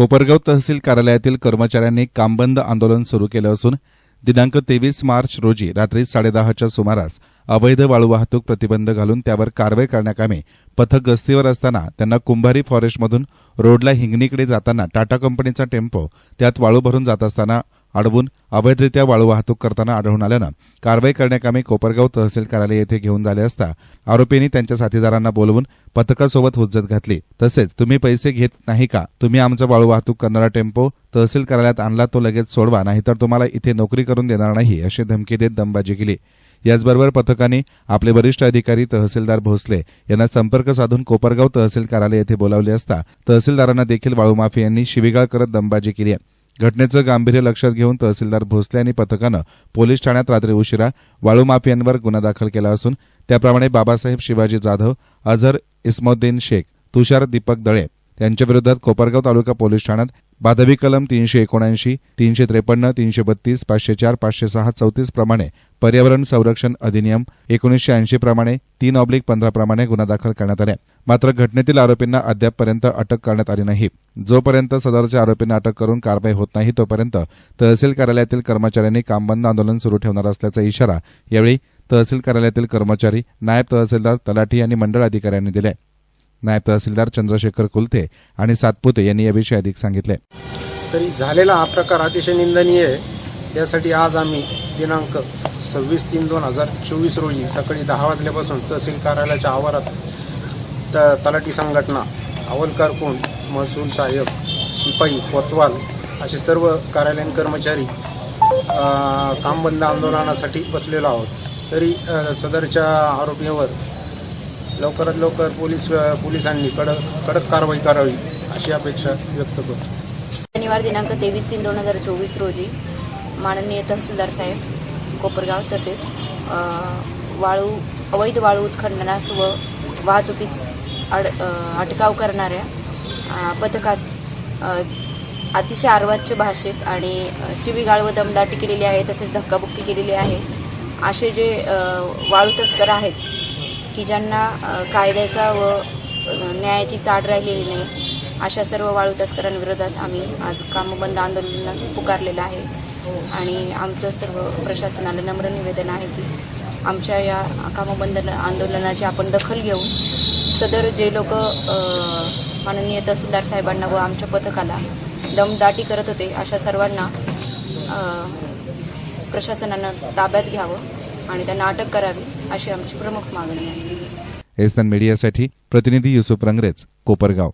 कोपरगाव तहसील कार्यालयातील कर्मचाऱ्यांनी कामबंद आंदोलन सुरू केलं असून दिनांक तेवीस मार्च रोजी रात्री साडेदहाच्या सुमारास अवैध वाळू वाहतूक प्रतिबंध घालून त्यावर कारवाई करण्याकामी पथक गस्तीवर असताना त्यांना कुंभारी फॉरेस्टमधून रोडला हिंगणीकडे जाताना टाटा कंपनीचा टेम्पो त्यात वाळू भरून जात असताना अडवून अवैधरित्या वाळू वाहतूक करताना आढळून आल्यानं कारवाई करण्याकामी कोपरगाव तहसील कार्यालय येथे घेऊन झाले असता आरोपींनी त्यांच्या साथीदारांना बोलवून पथकासोबत हुज्जत घातली. तसेच तुम्ही पैसे घेत नाही का? तुम्ही आमचा वाळू वाहतूक करणारा टेम्पो तहसील कार्यालयात आणला तो लगेच सोडवा नाहीतर तुम्हाला इथे नोकरी करून देणार नाही अशी धमकी देत दमबाजी केली. याचबरोबर पथकाने आपले वरिष्ठ अधिकारी तहसीलदार भोसले यांना संपर्क साधून कोपरगाव तहसील कार्यालय येथे बोलावले असता तहसीलदारांना देखील वाळू माफियांनी शिवीगाळ करत दमबाजी केली आहे. घटनेचं गांभीर्य लक्षात घेऊन तहसीलदार भोसले आणि पथकानं पोलीस ठाण्यात रात्री उशिरा वाळू माफियांवर गुन्हा दाखल केला असून त्याप्रमाणे बाबासाहेब शिवाजी जाधव अझर इस्मोद्दीन शेख तुषार दीपक दळे यांच्याविरोधात कोपरगाव तालुका पोलीस ठाण्यात बाधवी कलम तीनशे एकोणऐंशी तीनशे त्रेपन्न तीनशे बत्तीस पाचशे चार पाचशे सहा चौतीस प्रमाणे पर्यावरण संरक्षण अधिनियम एकोणीसशे ऐंशी प्रमाणे तीन ऑब्लिक पंधरा प्रमाणे गुन्हा दाखल करण्यात आला. मात्र घटनेतील आरोपींना अद्यापपर्यंत अटक करण्यात आली नाही. जोपर्यंत सदरच्या आरोपींना अटक करून कारवाई होत नाही तोपर्यंत तहसील कार्यालयातील कर्मचाऱ्यांनी कामबंद आंदोलन सुरू ठेवणार असल्याचा इशारा यावेळी तहसील कार्यालयातील कर्मचारी नायब तहसीलदार तलाठी आणि मंडळ अधिकाऱ्यांनी दिले नायब तहसीलदार चंद्रशेखर कुलते आणि सातपुते यांनी याविषयी अधिक सांगितले. तरी झालेला हा प्रकार अतिशय निंदनीय आहे. यासाठी आज आम्ही दिनांक सव्वीस तीन दोन हजार चोवीस रोजी सकाळी दहा वाजल्यापासून तहसील कार्यालयाच्या आवारात त तलाठी संघटना अवलकार कोण महसूल साहेब शिपाई कोतवाल असे सर्व कार्यालयीन कर्मचारी कामबंद आंदोलनासाठी बसलेलो आहोत. तरी सदरच्या आरोपीवर लवकरात लवकर पोलीस पोलिसांनी कडक कडक कारवाई करावी अशी अपेक्षा व्यक्त करतो. शनिवार दिनांक तेवीस तीन दोन हजार चोवीस रोजी माननीय तहसीलदार साहेब कोपरगाव तसेच वाळू अवैध वाळू उत्खननास व वाहतुकीस अड अटकाव करणाऱ्या पथकास अतिशय अर्वाच्य भाषेत आणि शिवीगाळ व दमदाटी केलेली आहे तसेच धक्काबुक्की केलेली आहे. असे जे वाळू तस्कर आहेत की ज्यांना कायद्याचा व न्यायाची चाड राहिलेली नाही अशा सर्व वाळू तस्करांविरोधात आम्ही आज कामबंद आंदोलन पुकारलेलं आहे. आणि आमचं सर्व प्रशासनाला नम्र निवेदन आहे की आमच्या या कामबंद आंदोलनाची आपण दखल घेऊन सदर जे लोक माननीय तहसीलदार साहेबांना व आमच्या पथकाला दमदाटी करत होते अशा सर्वांना प्रशासनानं ताब्यात घ्यावं. आणि त्यांना अटक करावी अशी आमची प्रमुख मागणी आहे. एसन मीडियासाठी प्रतिनिधी युसुफ रंगरेज कोपरगाव.